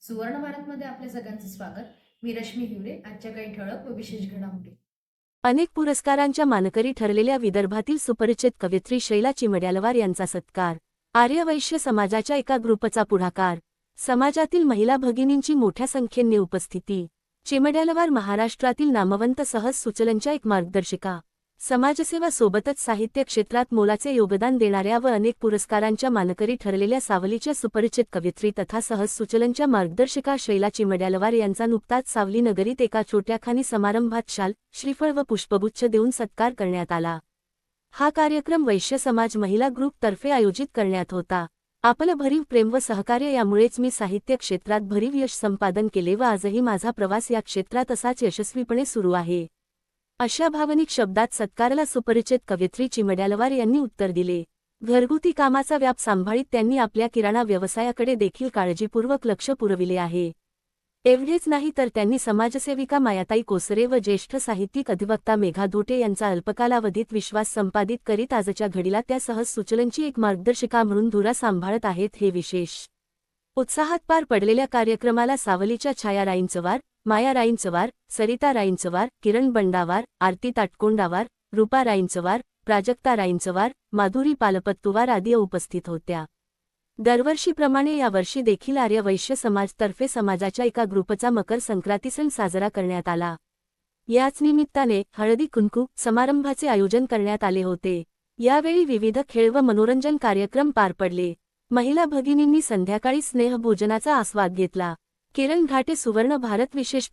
सुवर्ण भारतमध्ये आपल्या सगळ्यांचं स्वागत. मी रश्मी हिवरे आजच्या काही ठळक व विशेष घडामोडी. अनेक पुरस्कारांच्या मानकरी ठरलेल्या विदर्भातील सुपरिचित कवयित्री शैला चिमड्यालवार यांचा सत्कार आर्यवैश्य समाजाच्या एका ग्रुपचा पुढाकार समाजातील महिला भगिनींची मोठ्या संख्येने उपस्थिती चिमड्यालवार महाराष्ट्रातील नामवंत सहज सुचलनच्या एक मार्गदर्शिका समाजसेवा सोबतच साहित्य क्षेत्रात मोलाचे योगदान देणाऱ्या व अनेक पुरस्कारांच्या मानकरी ठरलेल्या सावलीच्या सुपरिचित कवित्री तथा सहज सुचलनच्या मार्गदर्शिका शैला चिमड्यालवार यांचा नुकताच सावली नगरीत एका छोट्याखानी समारंभात शाल श्रीफळ व पुष्पगुच्छ देऊन सत्कार करण्यात आला. हा कार्यक्रम वैश्य समाज महिला ग्रुपतर्फे आयोजित करण्यात होता. आपलं भरीव प्रेम व सहकार्य यामुळेच मी साहित्य क्षेत्रात भरीव यश संपादन केले व आजही माझा प्रवास या क्षेत्रात असाच यशस्वीपणे सुरू आहे. अशा भावनिक शब्दात सत्कारला सुपरिचित कवयित्री चिमड्यालवार यांनी उत्तर दिले. घरगुती कामाचा व्याप सांभाळीत त्यांनी आपल्या किराणा व्यवसायाकडे देखील काळजीपूर्वक लक्ष पुरविले आहे. एवढेच नाही तर त्यांनी समाजसेविका मायाताई कोसरे व ज्येष्ठ साहित्यिक अधिवक्ता मेघा धोटे यांचा अल्पकालावधीत विश्वास संपादित करीत आजच्या घडीला त्या सहज सुचलनची एक मार्गदर्शिका म्हणून धुरा सांभाळत आहेत हे विशेष. उत्साहात पार पडलेल्या कार्यक्रमाला सावलीच्या छाया राईंचवार माया राईंचवार सरिता राईंचवार किरण बंडावार आरती ताटकोंडावार रूपा राईंचवार प्राजक्ता राईंचवार माधुरी पालपत्तुवार आदी उपस्थित होत्या. दरवर्षीप्रमाणे यावर्षी देखील आर्य वैश्य समाजतर्फे समाजाच्या एका ग्रुपचा मकर संक्रांती सण साजरा करण्यात आला. याच निमित्ताने हळदी कुंकू समारंभाचे आयोजन करण्यात आले होते. यावेळी विविध खेळ व मनोरंजन कार्यक्रम पार पडले. महिला भगिनींनी संध्याकाळी स्नेहभोजनाचा आस्वाद घेतला. किरण घाटे सुवर्ण भारत विशेष प्र-